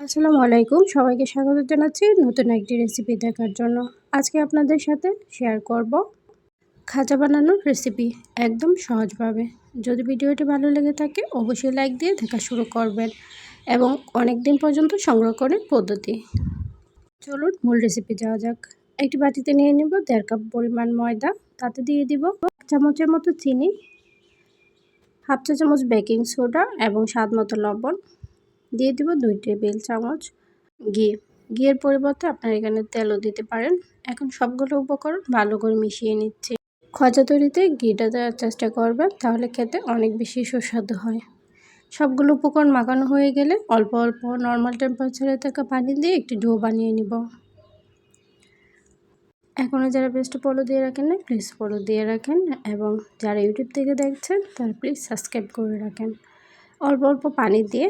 আসসালামু আলাইকুম। সবাইকে স্বাগত জানাচ্ছি নতুন একটি রেসিপি দেখার জন্য। আজকে আপনাদের সাথে শেয়ার করব খাজা বানানোর রেসিপি একদম সহজভাবে। যদি ভিডিওটি ভালো লেগে থাকে, অবশ্যই লাইক দিয়ে দেখা শুরু করবেন এবং অনেক দিন পর্যন্ত সংগ্রহ করে পদ্ধতি। চলুন মূল রেসিপি যাওয়া যাক। একটি বাটিতে নিয়ে নেব দেড় কাপ পরিমাণ ময়দা। তাতে দিয়ে দিব এক চামচের মতো চিনি, হাফ চা চামচ বেকিং সোডা এবং স্বাদ মতো লবণ। দিয়ে দিব দুই টেবিল চামচ ঘি। ঘিয়ের পরিবর্তে আপনারা এখানে তেলও দিতে পারেন। এখন সবগুলো উপকরণ ভালো করে মিশিয়ে নিচ্ছি। খজা তৈরিতে ঘিটা দেওয়ার চেষ্টা করবেন, তাহলে খেতে অনেক বেশি সুস্বাদু হয়। সবগুলো উপকরণ মাখানো হয়ে গেলে অল্প অল্প নর্মাল টেম্পারেচারে থাকা পানি দিয়ে একটি ডো বানিয়ে নিব। এখনও যারা বেস্ট ফলো দিয়ে রাখেন না প্লিজ ফলো দিয়ে রাখেন এবং যারা ইউটিউব থেকে দেখছেন, তারা প্লিজ সাবস্ক্রাইব করে রাখেন। অল্প অল্প পানি দিয়ে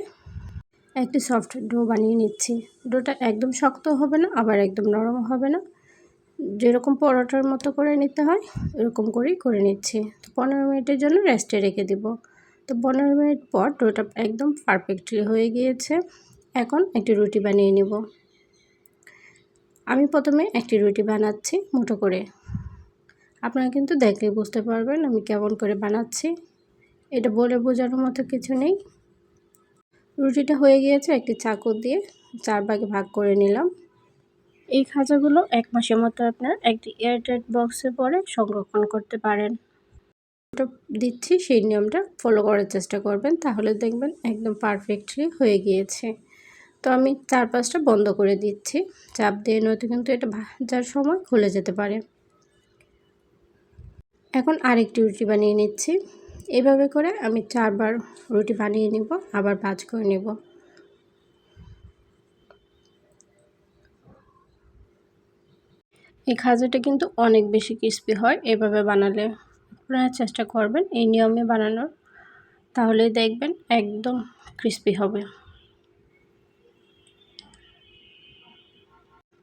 একটি সফট ডো বানিয়ে নিচ্ছি। ডোটা একদম শক্ত হবে না, আবার একদম নরম হবে না। যেরকম পরোটার মতো করে নিতে হয়, এরকম করেই করে নিচ্ছি। তো পনেরো মিনিটের জন্য রেস্টে রেখে দিব। তো পনেরো মিনিট পর ডোটা একদম পারফেক্টলি হয়ে গিয়েছে। এখন একটি রুটি বানিয়ে নিব। আমি প্রথমে একটি রুটি বানাচ্ছি মুঠো করে। আপনারা কিন্তু দেখলে বুঝতে পারবেন আমি কেমন করে বানাচ্ছি। এটা বলে বোঝানোর মতো কিছু নেই। রুটিটা হয়ে গিয়েছে, একটি চাকু দিয়ে চার ভাগে ভাগ করে নিলাম। এই খাঁচাগুলো এক মাসের মতো আপনার একটি এয়ারটাইট বক্সে পরে সংরক্ষণ করতে পারেন। দিচ্ছি, সেই নিয়মটা ফলো করার চেষ্টা করবেন, তাহলে দেখবেন একদম পারফেক্টলি হয়ে গিয়েছে। তো আমি চার পাঁচটা বন্ধ করে দিচ্ছি। চাপ দিয়ে নয়তো কিন্তু এটা ভাজার সময় খুলে যেতে পারে। এখন আরেকটি রুটি বানিয়ে নিচ্ছি। এভাবে করে আমি চারবার রুটি বানিয়ে নিব, আবার ভাজ করে নেব। এই খাজাটা কিন্তু অনেক বেশি ক্রিস্পি হয়, এভাবে বানালে আপনারা চেষ্টা করবেন এই নিয়মে বানানোর। তাহলে দেখবেন একদম ক্রিস্পি হবে।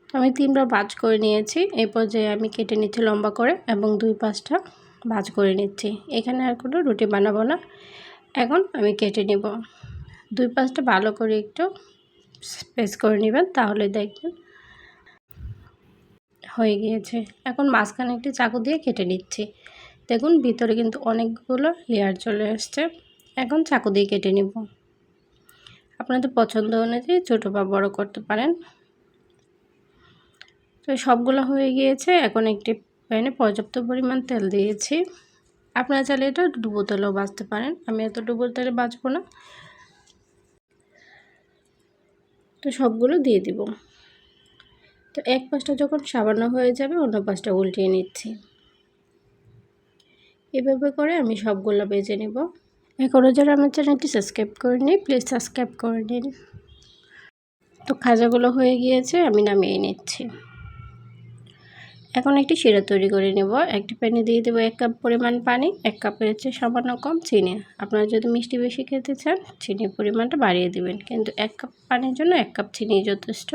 আমি তিনবার ভাজ করে নিয়েছি এই পর্যায়ে আমি কেটে নিচ্ছি লম্বা করে এবং দুই পাঁচটা ভাজ করে নিচ্ছি। এখানে আর কোনো রুটি বানাবো না। এখন আমি কেটে নেব। দুই পাঁচটা ভালো করে একটু স্পেস করে নেবেন, তাহলে দেখবেন হয়ে গিয়েছে। এখন মাঝখানে একটি চাকু দিয়ে কেটে নিচ্ছি। দেখুন, ভিতরে কিন্তু অনেকগুলো লেয়ার চলে আসছে। এখন চাকু দিয়ে কেটে নিব। আপনাদের পছন্দ অনুযায়ী ছোটো বা বড় করতে পারেন। তো সবগুলো হয়ে গিয়েছে। এখন একটি প্যানে পর্যাপ্ত পরিমাণ তেল দিয়েছি। আপনারা চাইলে এটা ডুবো তেলেও বাঁচতে পারেন। আমি এত ডুবো তেলে বাঁচবো না। তো সবগুলো দিয়ে দিব। তো এক পাশটা যখন সাবান্য হয়ে যাবে, অন্য পাশটা উল্টিয়ে নিচ্ছি। এভাবে করে আমি সবগুলো বেজে নেব। এখনও যারা আমার চ্যানেলটি সাবস্ক্রাইব করে নিই প্লিজ সাবস্ক্রাইব করে নিন। তো খাজাগুলো হয়ে গিয়েছে, আমি নামিয়ে নিচ্ছি। এখন একটি শিরা তৈরি করে নেব। একটি প্যানে দিয়ে দেবো এক কাপ পরিমাণ পানি, এক কাপের হচ্ছে সামান্য কম চিনি। আপনারা যদি মিষ্টি বেশি খেতে চান, চিনির পরিমাণটা বাড়িয়ে দেবেন। কিন্তু এক কাপ পানির জন্য এক কাপ চিনি যথেষ্ট।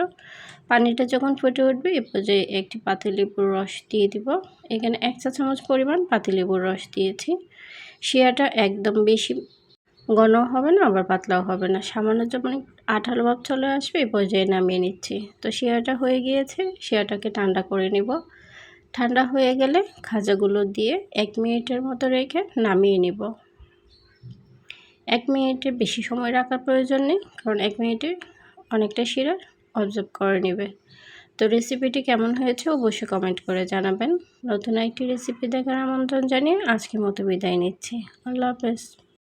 পানিটা যখন ফুটে উঠবে, এ পর্যায়ে একটি পাতিলেবুর রস দিয়ে দিব। এখানে এক চা চামচ পরিমাণ পাতিলেবুর রস দিয়েছি। শিয়াটা একদম বেশি ঘন হবে না, আবার পাতলাও হবে না। সামান্য যখন আঠালো ভাব চলে আসবে এই পর্যায়ে নামিয়ে নিচ্ছি। তো শিয়াটা হয়ে গিয়েছে শিয়াটাকে ঠান্ডা করে নিব। ঠান্ডা হয়ে গেলে খাজাগুলো দিয়ে এক মিনিটের মতো রেখে নামিয়ে নিব। এক মিনিটে বেশি সময় রাখার প্রয়োজন নেই, কারণ এক মিনিটে অনেকটা শিরা অবজার্ভ করে নেবে। তো রেসিপিটি কেমন হয়েছে অবশ্যই কমেন্ট করে জানাবেন। নতুন একটি রেসিপি দেখার আমন্ত্রণ জানিয়ে আজকের মতো বিদায় নিচ্ছি। আল্লাহ হাফেজ।